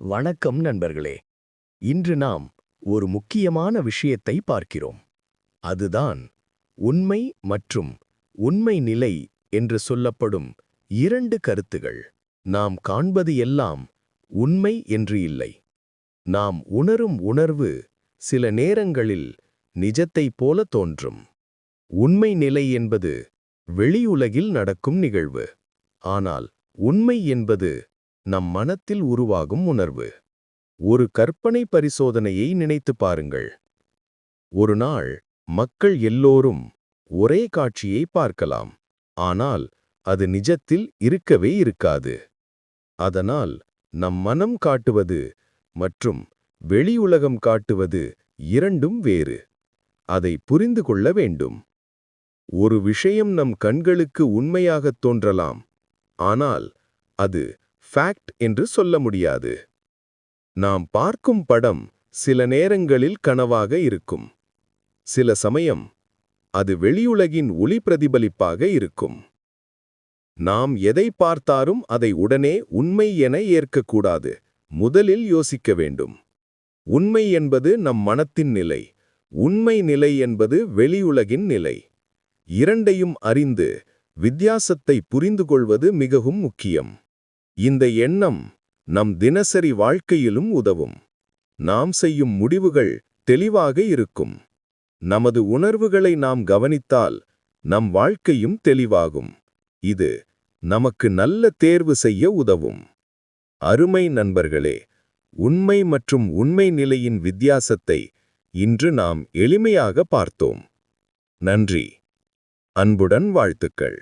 வணக்கம் நண்பர்களே. இன்று நாம் ஒரு முக்கியமான விஷயத்தை பார்க்கிறோம். அதுதான் உண்மை மற்றும் உண்மை நிலை என்று சொல்லப்படும் இரண்டு கருத்துகள். நாம் காண்பது எல்லாம் உண்மை என்று இல்லை. நாம் உணரும் உணர்வு சில நேரங்களில் நிஜத்தைப் போல தோன்றும். உண்மை நிலை என்பது வெளியுலகில் நடக்கும் நிகழ்வு. ஆனால் உண்மை என்பது நம் மனத்தில் உருவாகும் உணர்வு. ஒரு கற்பனை பரிசோதனையை நினைத்துப் பாருங்கள். ஒரு நாள் மக்கள் எல்லோரும் ஒரே காட்சியை பார்க்கலாம். ஆனால் அது நிஜத்தில் இருக்கவே இருக்காது. அதனால் நம் மனம் காட்டுவது மற்றும் வெளியுலகம் காட்டுவது இரண்டும் வேறு. அதை புரிந்து கொள்ள வேண்டும். ஒரு விஷயம் நம் கண்களுக்கு உண்மையாகத் தோன்றலாம். ஆனால் அது ஃபேக்ட் என்று சொல்ல முடியாது. நாம் பார்க்கும் படம் சில நேரங்களில் கனவாக இருக்கும். சில சமயம் அது வெளியுலகின் ஒளி பிரதிபலிப்பாக இருக்கும். நாம் எதை பார்த்தாலும் அதை உடனே உண்மை என ஏற்கக்கூடாது. முதலில் யோசிக்க வேண்டும். உண்மை என்பது நம் மனத்தின் நிலை. உண்மை நிலை என்பது வெளியுலகின் நிலை. இரண்டையும் அறிந்து வித்தியாசத்தை புரிந்து கொள்வது மிகவும் முக்கியம். இந்த எண்ணம் நம் தினசரி வாழ்க்கையிலும் உதவும். நாம் செய்யும் முடிவுகள் தெளிவாக இருக்கும். நமது உணர்வுகளை நாம் கவனித்தால் நம் வாழ்க்கையும் தெளிவாகும். இது நமக்கு நல்ல தேர்வு செய்ய உதவும். அருமை நண்பர்களே உண்மை மற்றும் உண்மை நிலையின் வித்தியாசத்தை இன்று நாம் எளிமையாக பார்த்தோம். நன்றி. அன்புடன் வாழ்த்துக்கள்.